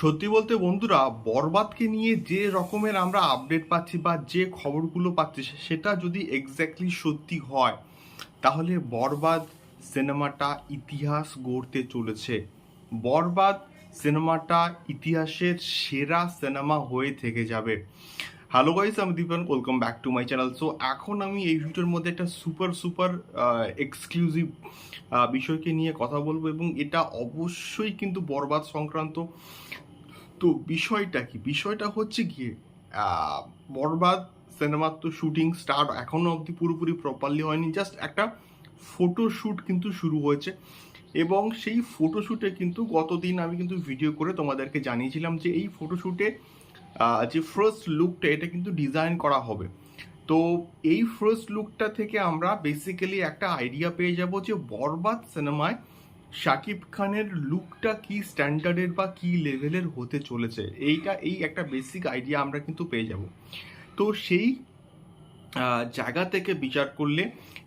সত্যি বলতে বন্ধুরা, বরবাদকে নিয়ে যে রকমের আমরা আপডেট পাচ্ছি বা যে খবরগুলো পাচ্ছি সেটা যদি এক্স্যাক্টলি সত্যি হয়, তাহলে বরবাদ সিনেমাটা ইতিহাস গড়তে চলেছে। বরবাদ সিনেমাটা ইতিহাসের সেরা সিনেমা হয়ে থেকে যাবে। হ্যালো গাইস আমি Dipan welcome back to my channel so এখন আমি এই ভিডিওর মধ্যে একটা সুপার সুপার এক্সক্লুসিভ বিষয়কে নিয়ে কথা বলব এবং এটা অবশ্যই কিন্তু বরবাদ সংক্রান্ত তো বিষয়টা কি? বিষয়টা হচ্ছে গিয়ে বরবাদ সিনেমার তো শুটিং স্টার্ট এখনও অবধি পুরোপুরি প্রপারলি হয়নি। জাস্ট একটা ফটোশ্যুট কিন্তু শুরু হয়েছে। এবং সেই ফটোশ্যুটে কিন্তু গতদিন আমি কিন্তু ভিডিও করে তোমাদেরকে জানিয়েছিলাম যে এই ফটোশ্যুটে যে ফার্স্ট লুকটা এটা কিন্তু ডিজাইন করা হবে। তো এই ফার্স্ট লুকটা থেকে আমরা বেসিক্যালি একটা আইডিয়া পেয়ে যাব যে বরবাদ সিনেমায় শাকিব খানের লুকটা কি স্ট্যান্ডার্ডের বা কি লেভেলের হতে চলেছে? এইটা, এই একটা বেসিক আইডিয়া আমরা কিন্তু পেয়ে যাব। তো সেই জায়গা থেকে বিচার করলে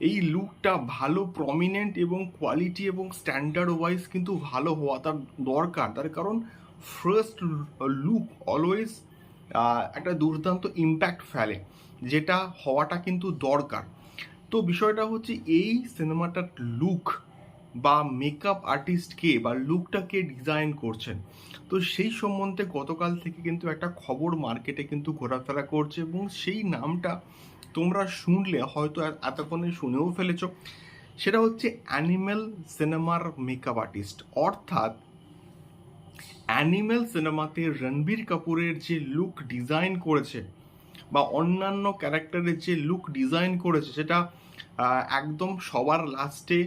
এই লুকটা ভালো প্রমিনেন্ট এবং কোয়ালিটি এবং স্ট্যান্ডার্ড ওয়াইজ কিন্তু ভালো হওয়া তার দরকার। তার কারণ ফার্স্ট লুক অলওয়েজ একটা দুর্দান্ত ইম্প্যাক্ট ফেলে, যেটা হওয়াটা কিন্তু দরকার। তো বিষয়টা হচ্ছে এই সিনেমাটার লুক বা মেকআপ আর্টিস্টকে বা লুকটাকে ডিজাইন করছেন। তো সেই সম্বন্ধে গতকাল থেকে কিন্তু একটা খবর মার্কেটে কিন্তু ঘোরাফেরা করছে এবং সেই নামটা তোমরা শুনলে, হয়তো এতক্ষণে শুনেও ফেলেছ। সেটা হচ্ছে অ্যানিম্যাল সিনেমার মেকআপ আর্টিস্ট অর্থাৎ অ্যানিম্যাল সিনেমাতে রণবীর কাপুরের যে লুক ডিজাইন করেছে বা অন্যান্য ক্যারেক্টারের যে লুক ডিজাইন করেছে, সেটা একদম সবার লাস্টে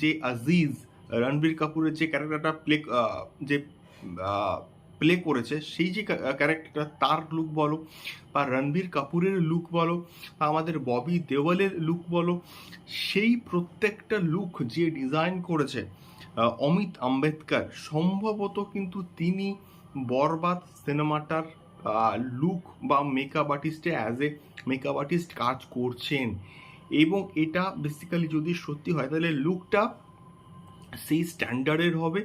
যে আজিজ রণবীর কাপুরের যে ক্যারেক্টারটা প্লে যে প্লে করেছে, সেই যে ক্যারেক্টারটা তার লুক বলো, বা রণবীর কাপুরের লুক বলো, বা আমাদের ববি দেওয়ালের লুক বলো, সেই প্রত্যেকটা লুক যে ডিজাইন করেছে অমিত আম্বেদকর, সম্ভবত কিন্তু তিনি বরবাদ সিনেমাটার লুক বা মেকআপ আর্টিস্টে অ্যাজ এ মেকআপ আর্টিস্ট কাজ করছেন। এবং এটা বেসিক্যালি যদি সত্যি হয়, তাহলে লুকটা সেই স্ট্যান্ডার্ডের হবে,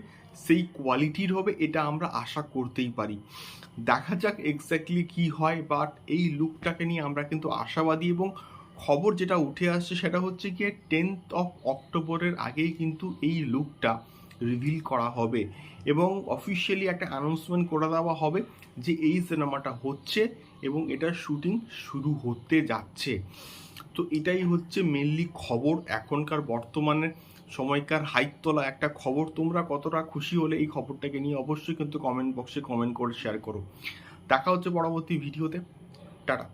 সেই কোয়ালিটির হবে, এটা আমরা আশা করতেই পারি। দেখা যাক এক্স্যাক্টলি কি হয় বাট এই লুকটাকে নিয়ে আমরা কিন্তু আশাবাদী এবং খবর যেটা উঠে আসছে সেটা হচ্ছে গিয়ে টেন্থ অফ অক্টোবরের আগেই কিন্তু এই লুকটা রিভিল করা হবে এবং অফিসিয়ালি একটা অ্যানাউন্সমেন্ট করে দেওয়া হবে যে এই সিনেমাটা হচ্ছে এবং এটার শুটিং শুরু হতে যাচ্ছে। তো এটাই হচ্ছে মেনলি খবর। এখনকার বর্তমানে সময়কার হাইক তোলা একটা খবর। তোমরা কতটা খুশি হলে এই খবরটাকে নিয়ে অবশ্যই কিন্তু কমেন্ট বক্সে কমেন্ট করে শেয়ার করো। দেখা হচ্ছে পরবর্তী ভিডিওতে টাটা।